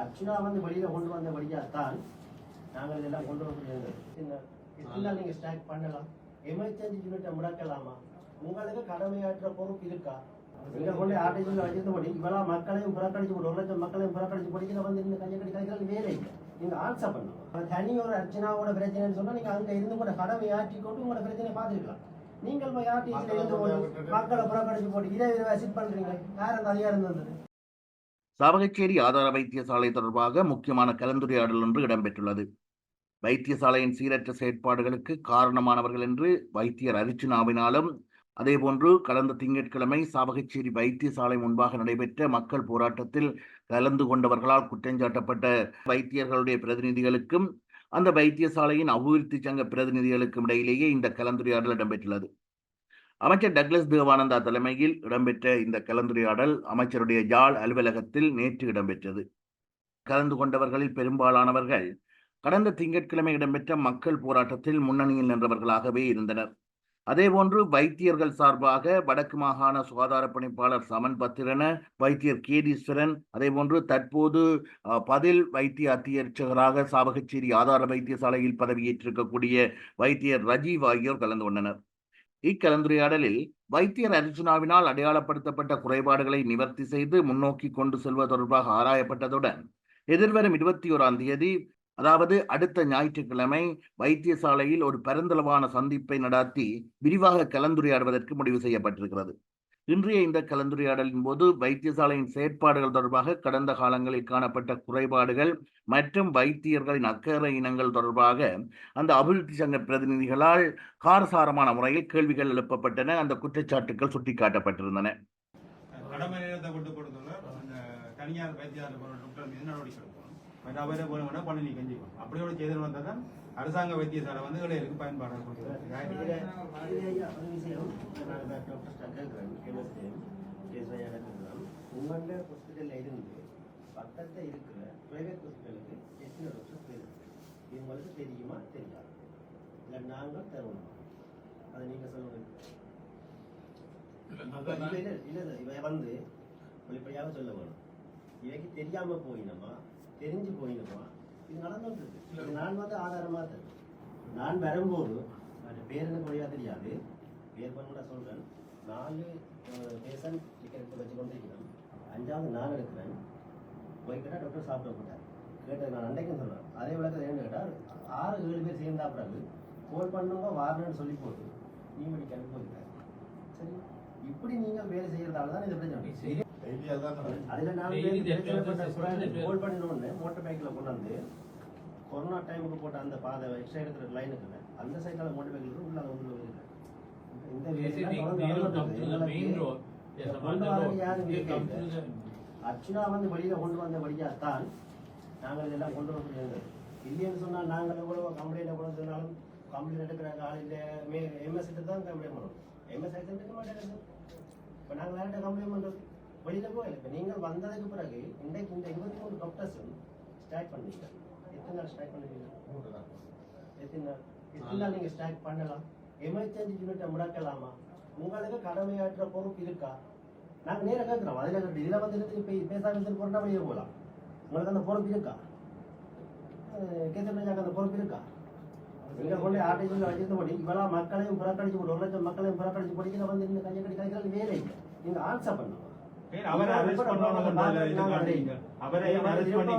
அர்ச்சனா வந்து வெளியில கொண்டு வந்த வழியாத்தான் நாங்கள் இதெல்லாம் கொண்டு வர முடியாது இதெல்லாம் நீங்க ஸ்டாக் பண்ணலாம். எமர்ஜென்சி யூனிட்டை முடக்கலாமா? உங்களுக்கு கடமையாற்ற பொறுப்பு இருக்கா? நீங்க கொண்டு ஆர்டிஜில் வச்சிருந்த போடி இவ்வளவு மக்களையும் புறக்கணிச்சு போட்டு ஒரு லட்சம் மக்களையும் புறக்கணிச்சு போடிக்கிற வந்து இந்த கையை கட்டி கலைக்கிறது வேலை இல்லை. நீங்க ஆன்சர் பண்ணணும் அது தனி ஒரு அர்ச்சனாவோட பிரச்சனைன்னு சொன்னா நீங்க அங்க இருந்து கூட கடமை ஆற்றி கொண்டு உங்களோட பிரச்சனையை பார்த்துருக்கலாம் நீங்கள் போய் ஆர்டிஜில் இருந்து போட்டு மக்களை புறக்கணிச்சு போட்டு இதை விசிட் பண்றீங்க யார் அந்த அதிகாரம் தந்தது? சாவகச்சேரி ஆதார வைத்தியசாலை தொடர்பாக முக்கியமான கலந்துரையாடல் ஒன்று இடம்பெற்றுள்ளது. வைத்தியசாலையின் சீரற்ற செயற்பாடுகளுக்கு காரணமானவர்கள் என்று வைத்தியர் அரிச்சினாவினாலும் அதேபோன்று கடந்த திங்கட்கிழமை சாவகச்சேரி வைத்தியசாலை முன்பாக நடைபெற்ற மக்கள் போராட்டத்தில் கலந்து கொண்டவர்களால் குற்றஞ்சாட்டப்பட்ட வைத்தியர்களுடைய பிரதிநிதிகளுக்கும் அந்த வைத்தியசாலையின் அபிவிருத்தி சங்க பிரதிநிதிகளுக்கும் இடையிலேயே இந்த கலந்துரையாடல் இடம்பெற்றுள்ளது. அமைச்சர் டக்ளஸ் தேவானந்தா தலைமையில் இடம்பெற்ற இந்த கலந்துரையாடல் அமைச்சருடைய ஜாழ் அலுவலகத்தில் நேற்று இடம்பெற்றது. கலந்து கொண்டவர்களில் பெரும்பாலானவர்கள் கடந்த திங்கட்கிழமை இடம்பெற்ற மக்கள் போராட்டத்தில் முன்னணியில் நின்றவர்களாகவே இருந்தனர். அதேபோன்று வைத்தியர்கள் சார்பாக வடக்கு மாகாண சுகாதார பணிப்பாளர் சமன் பத்திரன வைத்தியர் கேதீஸ்வரன் அதேபோன்று தற்போது பதில் வைத்திய அத்தியட்சகராக சாவகச்சேரி ஆதார வைத்தியசாலையில் பதவியேற்றிருக்கக்கூடிய வைத்தியர் ரஜீவ் ஆகியோர் கலந்து கொண்டனர். இக்கலந்துரையாடலில் வைத்தியர் அர்ஜுனாவினால் அடையாளப்படுத்தப்பட்ட குறைபாடுகளை நிவர்த்தி செய்து முன்னோக்கி கொண்டு செல்வது தொடர்பாக ஆராயப்பட்டதுடன் எதிர்வரும் இருபத்தி ஓராம் தேதி அதாவது அடுத்த ஞாயிற்றுக்கிழமை வைத்தியசாலையில் ஒரு பரந்தளவான சந்திப்பை நடாத்தி விரிவாக கலந்துரையாடுவதற்கு முடிவு செய்யப்பட்டிருக்கிறது. இன்றைய இந்த கலந்துரையாடலின் போது வைத்தியசாலையின் செயற்பாடுகள் தொடர்பாக கடந்த காலங்களில் காணப்பட்ட குறைபாடுகள் மற்றும் வைத்தியர்களின் அக்கறை இனங்கள் தொடர்பாக அந்த அபிவிருத்தி சங்க பிரதிநிதிகளால் காரசாரமான முறையில் கேள்விகள் எழுப்பப்பட்டன அந்த குற்றச்சாட்டுகள் சுட்டிக்காட்டப்பட்டிருந்தன. அவரை போனவனா பணி நீக்கம் செய்யணும் அப்படியோட செய்தல் வந்தால் தான் அரசாங்க வைத்தியசாலை வந்து இளைஞருக்கு பயன்பாடு கொடுக்குது? இதுல இது ஐயா, ஒரு விஷயம் நான் இப்ப டாக்டர் ஸ்டார் கேட்கிறேன், chemistry, கேசவையா கேட்கிறேன். உங்களோட ஹாஸ்பிட்டல்ல இருந்து பக்கத்துல இருக்கிற பிரைவேட் ஹாஸ்பிட்டலுக்கு எத்தனை டாக்டர்ஸ் பேர் இது உங்களுக்கு தெரியுமா? தெரியாது. இல்ல நாங்க தருவோம். அதை நீங்க சொல்லுங்க இல்ல, இல்ல, இல்ல, இல்ல, இவன் வந்து வெளிப்படையாக சொல்ல வேணும். இவைக்கு தெரியாம போயினமா தெரிஞ்சு போயினமா இது நடந்துட்டு இருக்கு நான் வந்து ஆதாரமா தருவேன். நான் வரும்போது அது பேர் எனக்கு வழியா தெரியாது. பேர் பண்ண சொல்றேன். நாலு பேஷண்ட் டிக்கெட் வச்சு கொண்டிருக்கிறேன் அஞ்சாவது நான் எடுக்கிறேன். போய் கேட்டால் டாக்டர் சாப்பிட போட்டார் கேட்டது நான் அன்றைக்கும் சொல்றேன். அதே விளக்கத்தை ஏன்னு கேட்டால் ஆறு ஏழு பேர் சேர்ந்தா பிறகு கோல் பண்ணுங்க வாரணும்னு சொல்லி போட்டு நீ மெடிக்கலுக்கு போயிருக்காரு சரி. இப்படி நீங்கள் வேலை செய்யறதால தான் இது பிரச்சனை அதுல நான் கோல் பண்ணினோன்னு மோட்டர் பைக்கில் கொண்டு வந்து கொரோனா டைமுக்கு போட்ட அந்த பாதை எக்ஸ்ட்ரா எடுக்கிற லைனுக்கு அந்த சைக்கிள் மோட்டர் பைக்கில் உள்ள வந்து போயிருக்கேன் இந்த. அர்ச்சனா வந்து வெளியில கொண்டு வந்த வழியாத்தான் நாங்கள் இதெல்லாம் கொண்டு வர முடியாது. இல்லைன்னு சொன்னா நாங்கள் எவ்வளவு கம்ப்ளைண்ட் எவ்வளவு சொன்னாலும் கம்ப்ளைண்ட் எடுக்கிறாங்க ஆள் இல்லை. மே எம்எஸ் தான் கம்ப்ளைண்ட் பண்ணணும் எம்எஸ் எடுக்க மாட்டேங்குது இப்போ நாங்கள் யார்கிட்ட கம்ப்ளைண்ட் பண்ணுறது வெளியில் போய் இப்போ நீங்கள் வந்ததுக்கு பிறகு இன்றைக்கு இந்த இருபத்தி மூணு டாக்டர்ஸும் ஸ்டார்ட் பண்ணீங்க. எத்தனை நாள் ஸ்டார்ட் பண்ணுவீங்க? எத்தனை நாள்? எத்தனை நாள் நீங்கள் ஸ்டார்ட் பண்ணலாம்? எமர்ஜென்சி யூனிட்டை முடக்கலாமா? உங்களுக்கு கடமையாற்ற பொறுப்பு இருக்கா? நாங்கள் நேராக கேட்குறோம். அதில் இதில் வந்து இருந்து இப்போ பேசாமல் போகிறோம்னா வெளியே போகலாம் உங்களுக்கு அந்த பொறுப்பு இருக்கா? கேசவன் அந்த பொறுப்பு இருக்கா? நீங்க கொண்டு ஆர்டிஜில் வச்சிருந்த போடி இவ்வளவு மக்களையும் புறக்கணிச்சு போட்டு ஒரு லட்சம் மக்களையும் புறக்கணிச்சு போடிக்கிற வந்து இந்த கையை கட்டி கலைக்கிறது வேலை நீங்க ஆன்சர் பண்ணணும் அவரை அரெஸ்ட் அவரை அரெஸ்ட் பண்ணி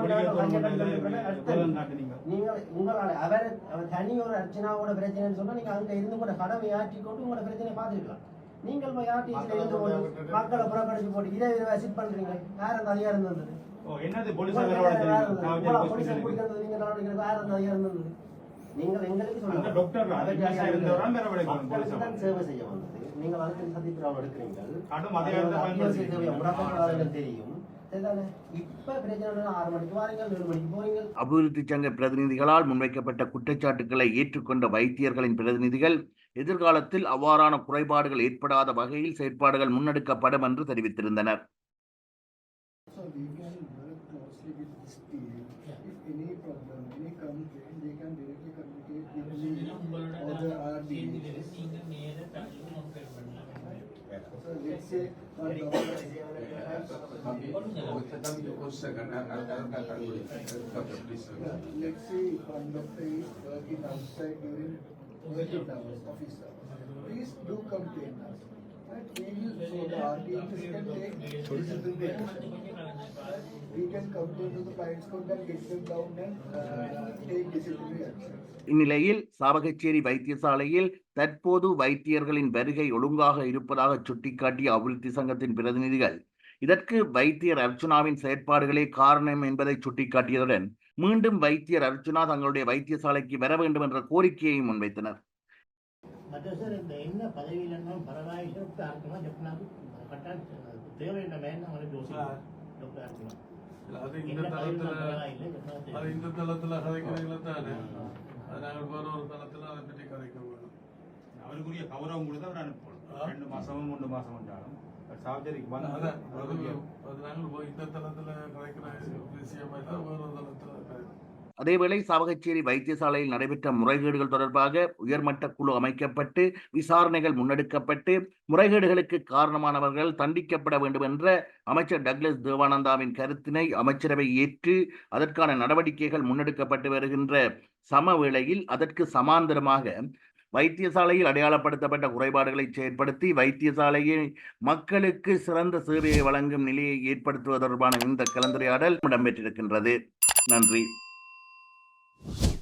நீங்க உங்களால அவர் அவர் தனி ஒரு அர்ச்சனாவோட பிரச்சனைன்னு சொன்னா நீங்க அங்க இருந்து கூட கடமை ஆற்றி கொண்டு உங்களோட பிரச்சனையை பார்த்துருக்கலாம் நீங்கள் போய் இருந்து போட்டு மக்களை புறக்கணிச்சு போட்டு இதை இதை பண்றீங்க யார் அந்த அதிகாரம் தந்தது ஓ என்னது போலீஸ் போலீஸை பிடிக்கிறது நீங்க நடவடிக்கை யார் அந்த அதிகாரம் தந்தது நீங்கள் எங்களுக்கு அந்த சொல்லுங்க டாக்டர் அதற்கு இருந்தவரா நடவடிக்கை மக்களுக்கு தான் சேவை செய்ய வந்தது. நீங்கள் அதுக்கு சந்திப்பிராமல் எடுக்கிறீங்க கடும் அதிகாரத்தை அத்தியாவசிய சேவையை பயன்படுத்தி முடக்கக்கூடாதுன்னு தெரியும். அபிவிருத்தி சங்க பிரதிநிதிகளால் முன்வைக்கப்பட்ட குற்றச்சாட்டுக்களை ஏற்றுக்கொண்ட வைத்தியர்களின் பிரதிநிதிகள் எதிர்காலத்தில் அவ்வாறான குறைபாடுகள் ஏற்படாத வகையில் செயற்பாடுகள் முன்னெடுக்கப்படும் என்று தெரிவித்திருந்தனர். Work with this team. If any problem, any complaint, they can directly communicate with me or the RDHS. So let's say, uh, doctor-. Yeah, let's say if one doctor is working outside during working hours, office hours, please do complain us. We can take. We can complain to the client's and get them down and uh, take disciplinary இந்நிலையில் சாவகச்சேரி வைத்தியசாலையில் தற்போது வைத்தியர்களின் வருகை ஒழுங்காக இருப்பதாக சுட்டிக்காட்டிய அபிவிருத்தி சங்கத்தின் பிரதிநிதிகள் இதற்கு வைத்தியர் அர்ச்சுனாவின் செயற்பாடுகளே காரணம் என்பதை சுட்டிக்காட்டியதுடன் மீண்டும் வைத்தியர் அர்ச்சுனா தங்களுடைய வைத்தியசாலைக்கு வர வேண்டும் என்ற கோரிக்கையை முன்வைத்தனர் மற்ற சார் இந்த என்ன பதவியில் இருந்தாலும் பரவாயில்லை. டாக்டர் அர்ச்சனா ஜப்னாக்கு கட்டாயம் தேவை என்ன வேணும் அவனுக்கு யோசிக்கலாம் டாக்டர் அர்ச்சனா இல்ல, அது இந்த என்ன பதவியில் தளத்துல பரவாயில்லை ஜப்னா அது தேவை இந்த தளத்துல கதைக்கிறீங்களா தானே? அது நாங்கள் வேற ஒரு தளத்துல அதை பற்றி கதைக்க வேணும் அவருக்குரிய கௌரவம் கொடுத்து அவர் அனுப்பணும். ரெண்டு மாசமும் மூணு மாசம் வந்து அதான், அது நாங்கள் போய் இந்த தளத்துல கதைக்கிற விஷயமா வேற ஒரு தளத்துல அதேவேளை சாவகச்சேரி வைத்தியசாலையில் நடைபெற்ற முறைகேடுகள் தொடர்பாக உயர்மட்ட குழு அமைக்கப்பட்டு விசாரணைகள் முன்னெடுக்கப்பட்டு முறைகேடுகளுக்கு காரணமானவர்கள் தண்டிக்கப்பட வேண்டும் என்ற அமைச்சர் டக்ளஸ் தேவானந்தாவின் கருத்தினை அமைச்சரவை ஏற்று அதற்கான நடவடிக்கைகள் முன்னெடுக்கப்பட்டு வருகின்ற சமவேளையில் அதற்கு சமாந்தரமாக வைத்தியசாலையில் அடையாளப்படுத்தப்பட்ட குறைபாடுகளை செயற்படுத்தி வைத்தியசாலையில் மக்களுக்கு சிறந்த சேவையை வழங்கும் நிலையை ஏற்படுத்துவது தொடர்பான இந்த கலந்துரையாடல் இடம்பெற்றிருக்கின்றது. நன்றி. you